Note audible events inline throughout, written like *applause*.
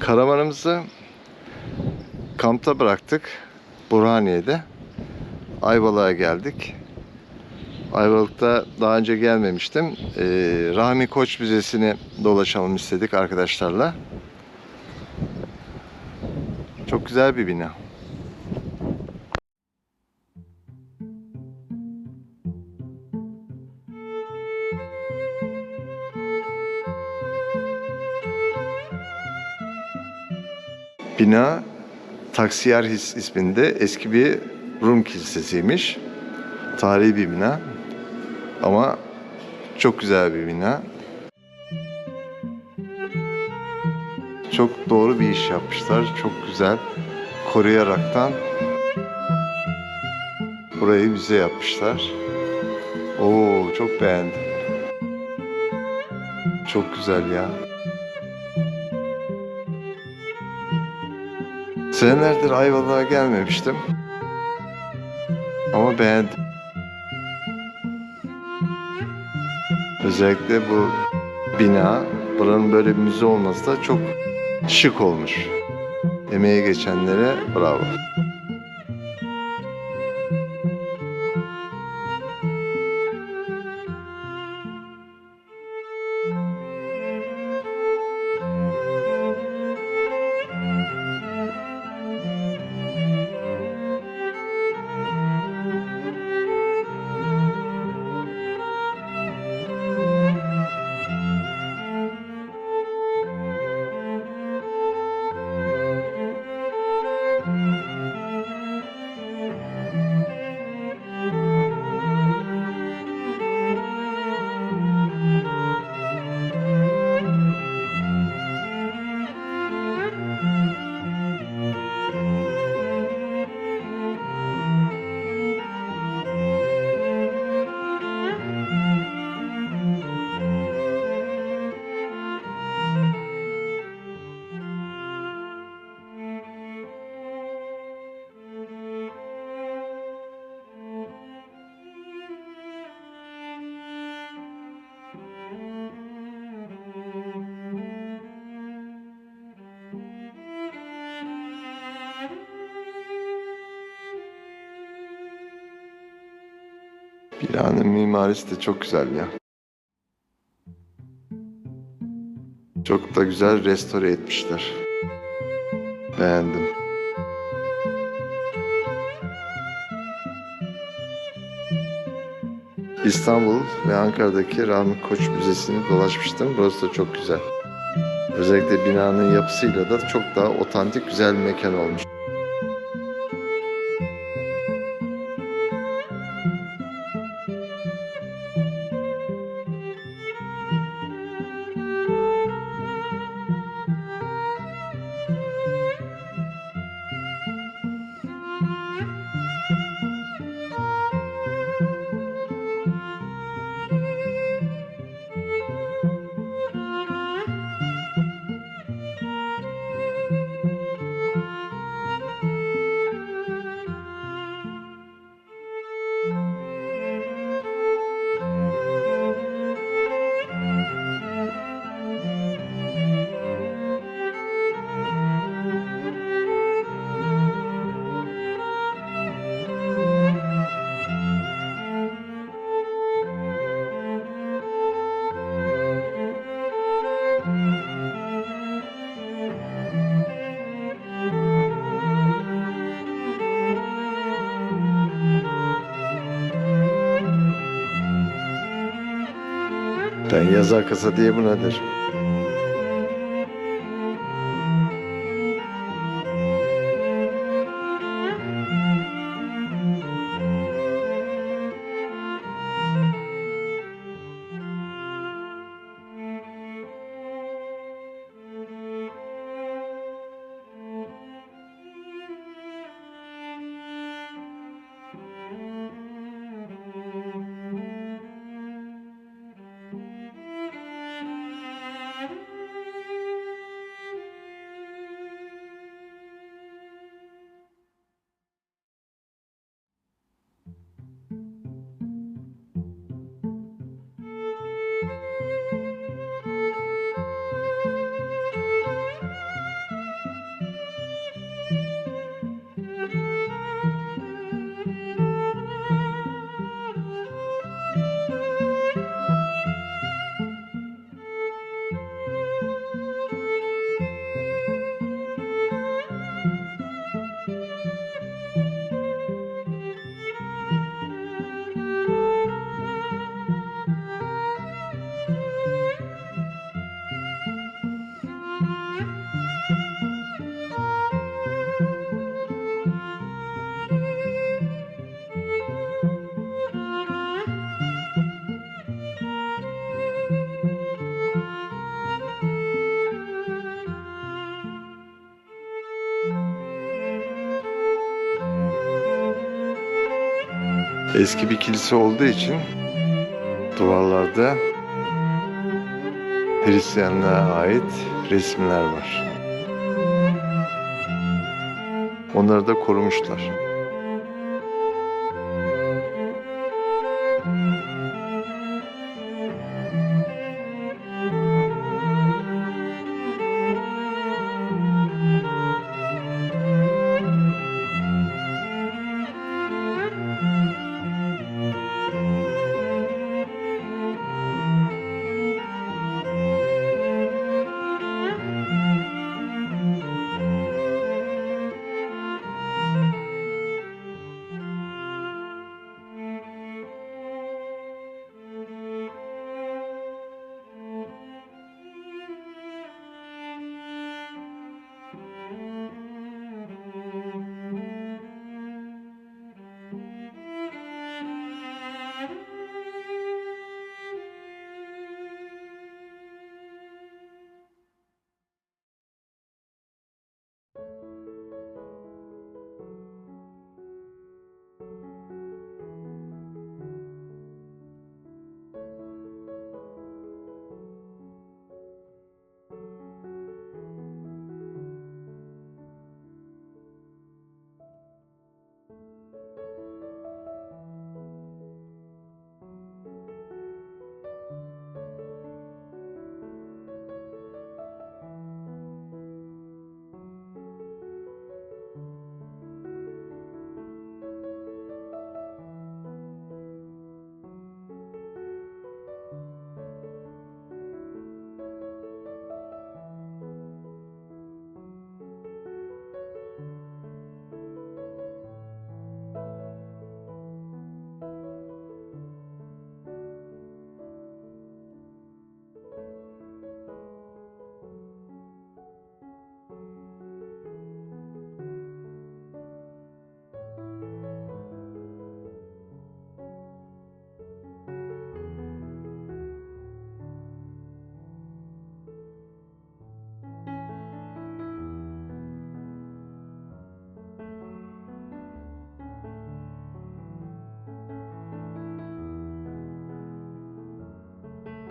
Karavanımızı kampta bıraktık. Burhaniye'de. Ayvalık'a geldik. Ayvalık'ta daha önce gelmemiştim. Ee, Rahmi Koç Müzesi'ni dolaşalım istedik arkadaşlarla. Çok güzel bir bina. Bina Taksiyer His isminde eski bir Rum kilisesiymiş. Tarihi bir bina. Ama çok güzel bir bina. Çok doğru bir iş yapmışlar. Çok güzel. Koruyaraktan burayı müze yapmışlar. Oo çok beğendim. Çok güzel ya. Senelerdir Ayvalık'a gelmemiştim. Ama beğendim. Özellikle bu bina, buranın böyle bir müze olması da çok şık olmuş. Emeğe geçenlere bravo. Binanın mimarisi de çok güzel ya. Çok da güzel restore etmişler. Beğendim. İstanbul ve Ankara'daki Rahmi Koç Müzesi'ni dolaşmıştım. Burası da çok güzel. Özellikle binanın yapısıyla da çok daha otantik güzel bir mekan olmuş. Ben yazar kasa diye buna derim. Eski bir kilise olduğu için duvarlarda Hristiyanlığa ait resimler var. Onları da korumuşlar.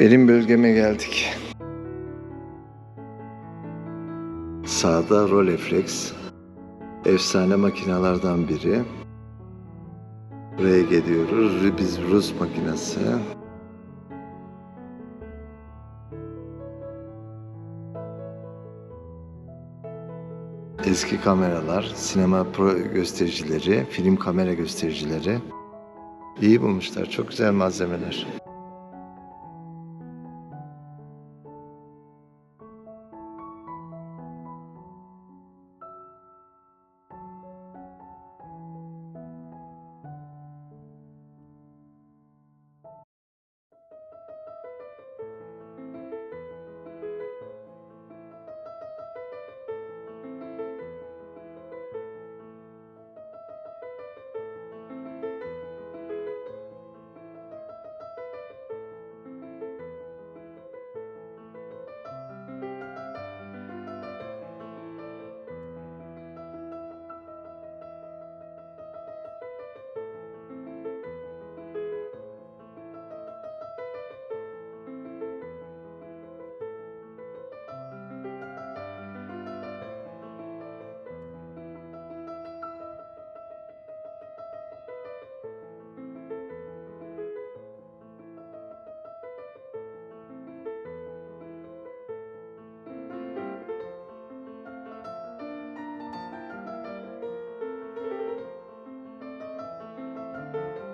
Benim bölgeme geldik. Sağda Rolleiflex. Efsane makinalardan biri. Buraya geliyoruz. Biz Rus makinesi. Eski kameralar, sinema pro göstericileri, film kamera göstericileri. İyi bulmuşlar. Çok güzel malzemeler.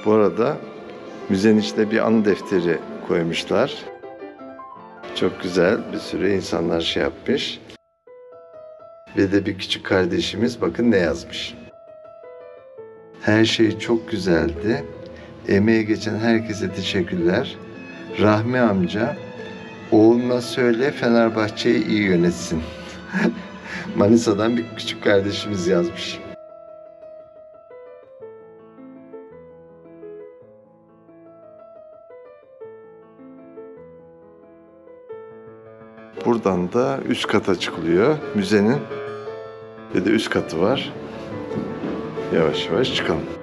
Bu arada müzenin içinde bir anı defteri koymuşlar. Çok güzel bir sürü insanlar şey yapmış. Ve de bir küçük kardeşimiz bakın ne yazmış. Her şey çok güzeldi. Emeği geçen herkese teşekkürler. Rahmi amca oğluna söyle Fenerbahçe'yi iyi yönetsin. *laughs* Manisa'dan bir küçük kardeşimiz yazmış. Buradan da üst kata çıkılıyor müzenin. Bir de üst katı var. Yavaş yavaş çıkalım.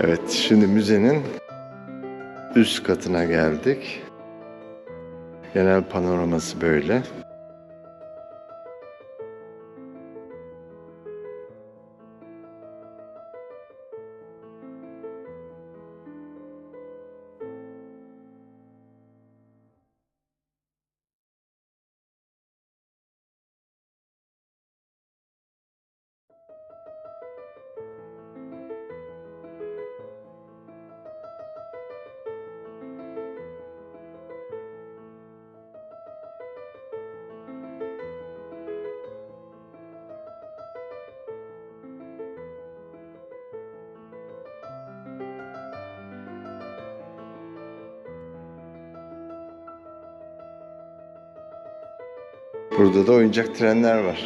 Evet, şimdi müzenin üst katına geldik. Genel panoraması böyle. Burada da oyuncak trenler var.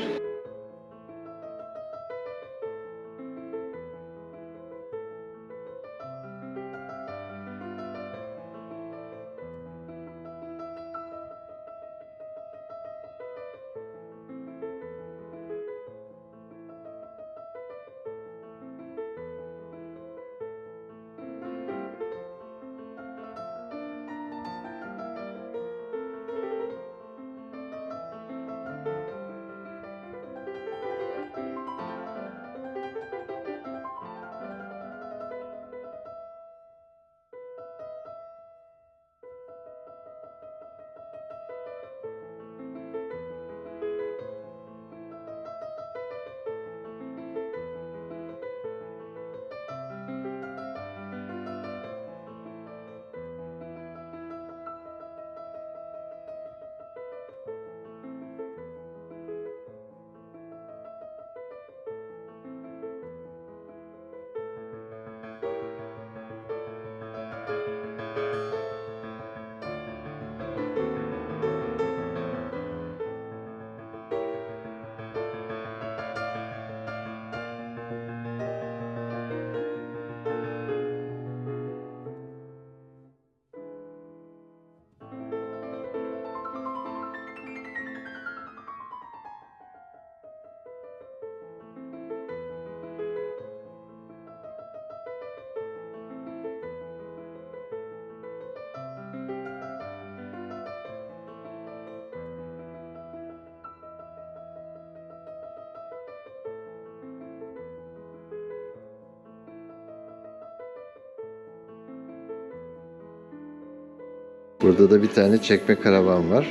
Burada da bir tane çekme karavan var.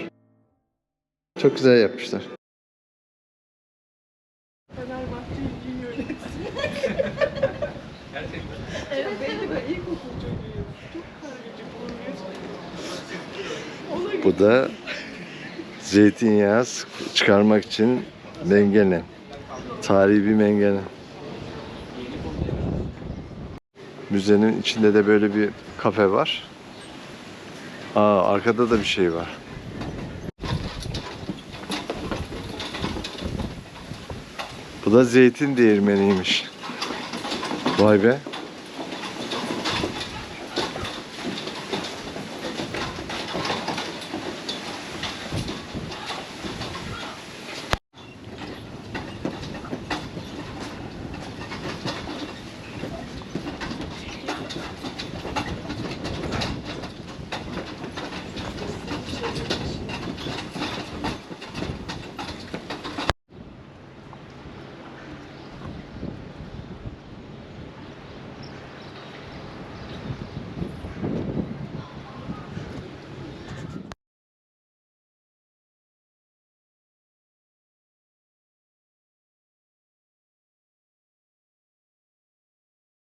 Çok güzel yapmışlar. Bu da zeytinyağı çıkarmak için mengene. Tarihi bir mengene. Müzenin içinde de böyle bir kafe var. Aa arkada da bir şey var. Bu da zeytin değirmeniymiş. Vay be.